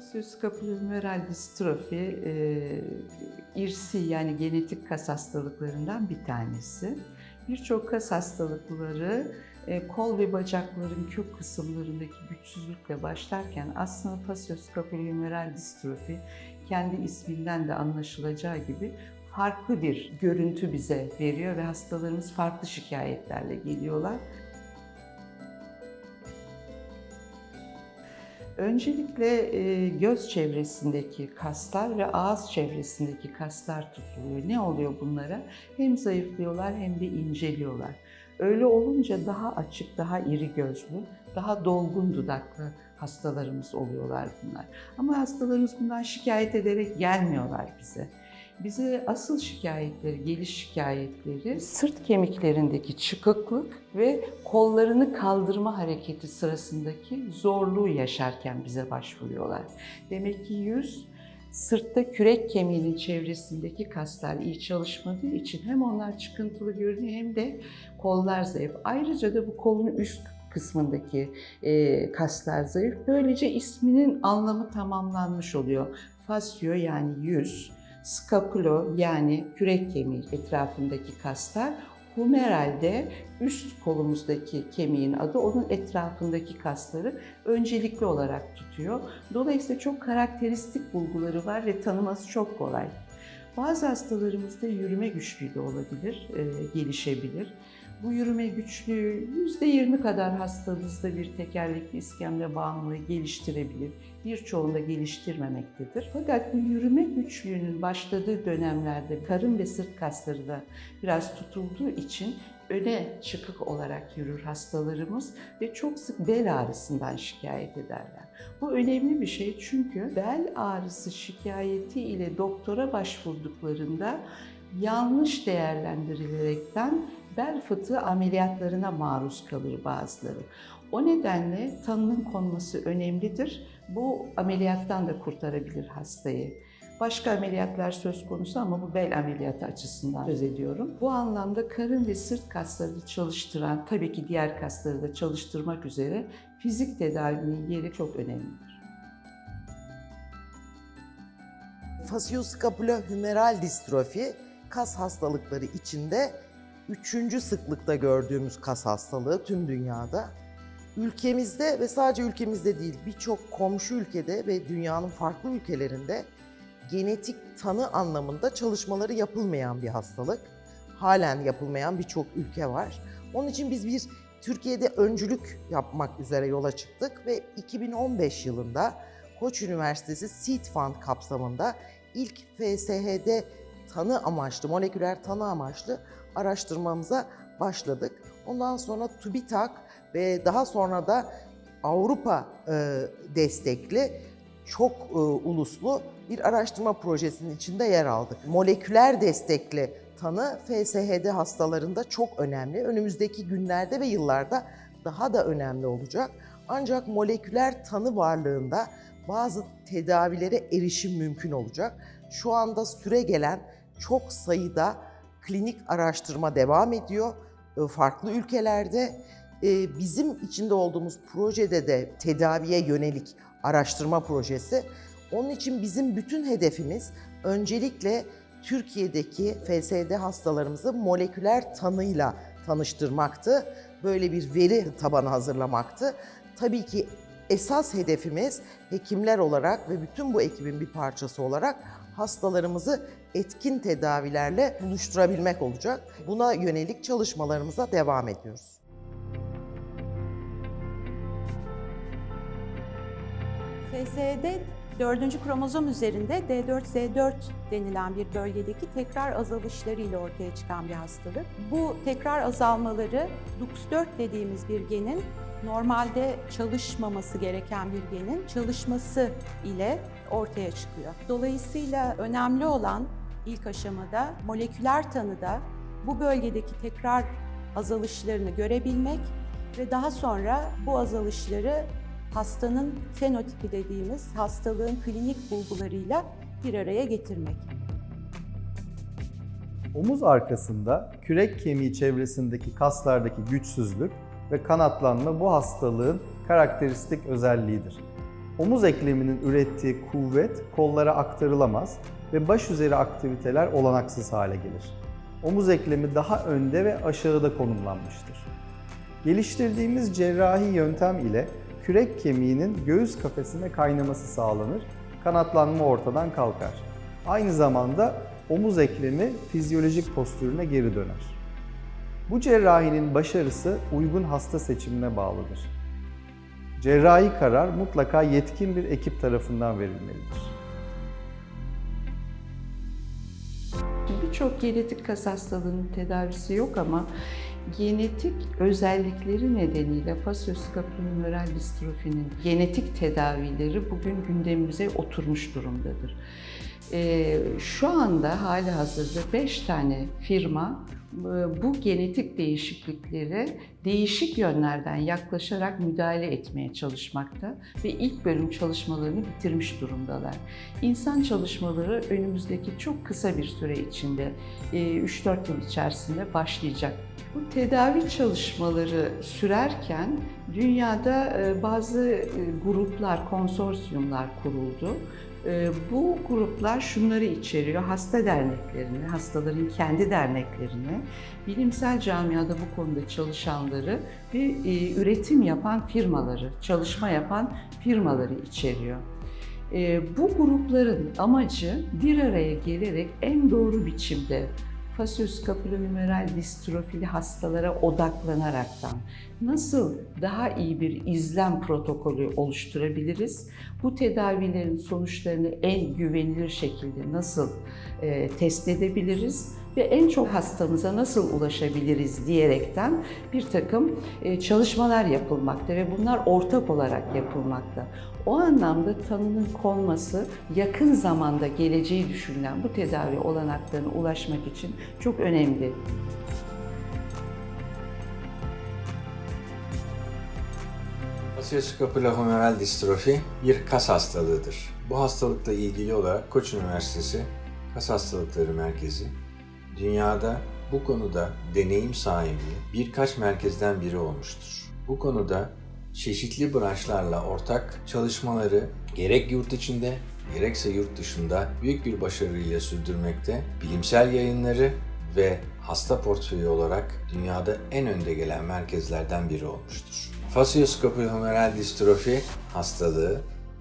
Fasioskapülohumeral distrofi e, irsi yani genetik kas hastalıklarından bir tanesi. Birçok kas hastalıkları e, kol ve bacakların kök kısımlarındaki güçsüzlükle başlarken aslında fasioskapülohumeral distrofi kendi isminden de anlaşılacağı gibi farklı bir görüntü bize veriyor ve hastalarımız farklı şikayetlerle geliyorlar. Öncelikle e, göz çevresindeki kaslar ve ağız çevresindeki kaslar tutuluyor. Ne oluyor bunlara? Hem zayıflıyorlar hem de inceliyorlar. Öyle olunca daha açık, daha iri gözlü, daha dolgun dudaklı hastalarımız oluyorlar bunlar. Ama hastalarımız bundan şikayet ederek gelmiyorlar bize. Bize asıl şikayetleri, geliş şikayetleri sırt kemiklerindeki çıkıklık ve kollarını kaldırma hareketi sırasındaki zorluğu yaşarken bize başvuruyorlar. Demek ki yüz sırtta kürek kemiğinin çevresindeki kaslar iyi çalışmadığı için hem onlar çıkıntılı görünüyor hem de kollar zayıf. Ayrıca da bu kolun üst kısmındaki e, kaslar zayıf. Böylece isminin anlamı tamamlanmış oluyor. Fascio yani yüz, skapulo yani kürek kemiği etrafındaki kaslar, humeral de üst kolumuzdaki kemiğin adı onun etrafındaki kasları öncelikli olarak tutuyor. Dolayısıyla çok karakteristik bulguları var ve tanıması çok kolay. Bazı hastalarımızda yürüme güçlüğü de olabilir, e, gelişebilir. Bu yürüme güçlüğü %20 kadar hastamızda bir tekerlekli iskemle bağımlılığı geliştirebilir. Birçoğunda geliştirmemektedir. Fakat bu yürüme güçlüğünün başladığı dönemlerde karın ve sırt kasları da biraz tutulduğu için öne çıkık olarak yürür hastalarımız ve çok sık bel ağrısından şikayet ederler. Bu önemli bir şey çünkü bel ağrısı şikayeti ile doktora başvurduklarında yanlış değerlendirilerekten bel fıtığı ameliyatlarına maruz kalır bazıları. O nedenle tanının konması önemlidir. Bu ameliyattan da kurtarabilir hastayı. Başka ameliyatlar söz konusu ama bu bel ameliyatı açısından söz ediyorum. Bu anlamda karın ve sırt kaslarını çalıştıran, tabii ki diğer kasları da çalıştırmak üzere fizik tedavinin yeri çok önemlidir. Fasioskapülohumeral distrofi kas hastalıkları içinde üçüncü sıklıkta gördüğümüz kas hastalığı tüm dünyada. Ülkemizde ve sadece ülkemizde değil birçok komşu ülkede ve dünyanın farklı ülkelerinde genetik tanı anlamında çalışmaları yapılmayan bir hastalık. Halen yapılmayan birçok ülke var. Onun için biz bir Türkiye'de öncülük yapmak üzere yola çıktık ve 2015 yılında Koç Üniversitesi Seed Fund kapsamında ilk FSHD tanı amaçlı, moleküler tanı amaçlı araştırmamıza başladık. Ondan sonra TÜBİTAK ve daha sonra da Avrupa e, destekli çok e, uluslu bir araştırma projesinin içinde yer aldık. Moleküler destekli tanı FSHD hastalarında çok önemli. Önümüzdeki günlerde ve yıllarda daha da önemli olacak. Ancak moleküler tanı varlığında bazı tedavilere erişim mümkün olacak. Şu anda süre gelen çok sayıda klinik araştırma devam ediyor e, farklı ülkelerde. E, Bizim içinde olduğumuz projede de tedaviye yönelik araştırma projesi. Onun için bizim bütün hedefimiz öncelikle Türkiye'deki FSD hastalarımızı moleküler tanıyla tanıştırmaktı. Böyle bir veri tabanı hazırlamaktı. Tabii ki esas hedefimiz hekimler olarak ve bütün bu ekibin bir parçası olarak hastalarımızı etkin tedavilerle buluşturabilmek olacak. Buna yönelik çalışmalarımıza devam ediyoruz. FSHD 4. kromozom üzerinde D4Z4 denilen bir bölgedeki tekrar azalışları ile ortaya çıkan bir hastalık. Bu tekrar azalmaları DUX4 dediğimiz bir genin normalde çalışmaması gereken bir genin çalışması ile ortaya çıkıyor. Dolayısıyla önemli olan ilk aşamada moleküler tanıda bu bölgedeki tekrar azalışlarını görebilmek ve daha sonra bu azalışları hastanın fenotipi dediğimiz hastalığın klinik bulgularıyla bir araya getirmek. Omuz arkasında kürek kemiği çevresindeki kaslardaki güçsüzlük ve kanatlanma bu hastalığın karakteristik özelliğidir. Omuz ekleminin ürettiği kuvvet kollara aktarılamaz ve baş üzeri aktiviteler olanaksız hale gelir. Omuz eklemi daha önde ve aşağıda konumlanmıştır. Geliştirdiğimiz cerrahi yöntem ile kürek kemiğinin göğüs kafesine kaynaması sağlanır, kanatlanma ortadan kalkar. Aynı zamanda omuz eklemi fizyolojik postürüne geri döner. Bu cerrahinin başarısı uygun hasta seçimine bağlıdır. Cerrahi karar mutlaka yetkin bir ekip tarafından verilmelidir. Birçok genetik kas hastalığının tedavisi yok ama genetik özellikleri nedeniyle fasioskapulomöral distrofinin genetik tedavileri bugün gündemimize oturmuş durumdadır. Ee, şu anda hali hazırda 5 tane firma e, bu genetik değişikliklere değişik yönlerden yaklaşarak müdahale etmeye çalışmakta ve ilk bölüm çalışmalarını bitirmiş durumdalar. İnsan çalışmaları önümüzdeki çok kısa bir süre içinde, e, 3-4 yıl içerisinde başlayacak. Bu tedavi çalışmaları sürerken dünyada e, bazı e, gruplar, konsorsiyumlar kuruldu. E, Bu gruplar şunları içeriyor, hasta derneklerini, hastaların kendi derneklerini, bilimsel camiada bu konuda çalışanları ve üretim yapan firmaları, çalışma yapan firmaları içeriyor. Bu grupların amacı bir araya gelerek en doğru biçimde fasioskapülonumeral distrofili hastalara odaklanaraktan nasıl daha iyi bir izlem protokolü oluşturabiliriz? Bu tedavilerin sonuçlarını en güvenilir şekilde nasıl e, test edebiliriz ve en çok hastamıza nasıl ulaşabiliriz diyerekten bir takım e, çalışmalar yapılmakta ve bunlar ortak olarak yapılmakta. O anlamda tanının konması yakın zamanda geleceği düşünülen bu tedavi olanaklarına ulaşmak için çok önemli. Fasioskapülohumeral distrofi bir kas hastalığıdır. Bu hastalıkla ilgili olarak Koç Üniversitesi Kas Hastalıkları Merkezi dünyada bu konuda deneyim sahibi birkaç merkezden biri olmuştur. Bu konuda çeşitli branşlarla ortak çalışmaları gerek yurt içinde gerekse yurt dışında büyük bir başarıyla sürdürmekte, bilimsel yayınları ve hasta portföyü olarak dünyada en önde gelen merkezlerden biri olmuştur. Fasioskapülohumeral distrofi hastalığı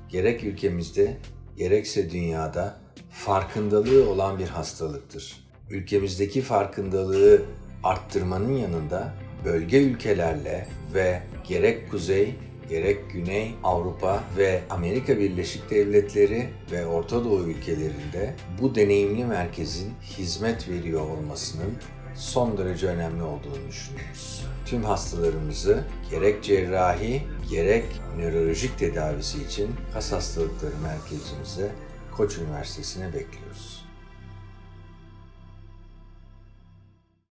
gerek ülkemizde gerekse dünyada farkındalığı olan bir hastalıktır. Ülkemizdeki farkındalığı arttırmanın yanında bölge ülkelerle ve gerek kuzey gerek Güney Avrupa ve Amerika Birleşik Devletleri ve Orta Doğu ülkelerinde bu deneyimli merkezin hizmet veriyor olmasının son derece önemli olduğunu düşünüyoruz. Tüm hastalarımızı gerek cerrahi gerek nörolojik tedavisi için kas hastalıkları merkezimize Koç Üniversitesi'ne bekliyoruz.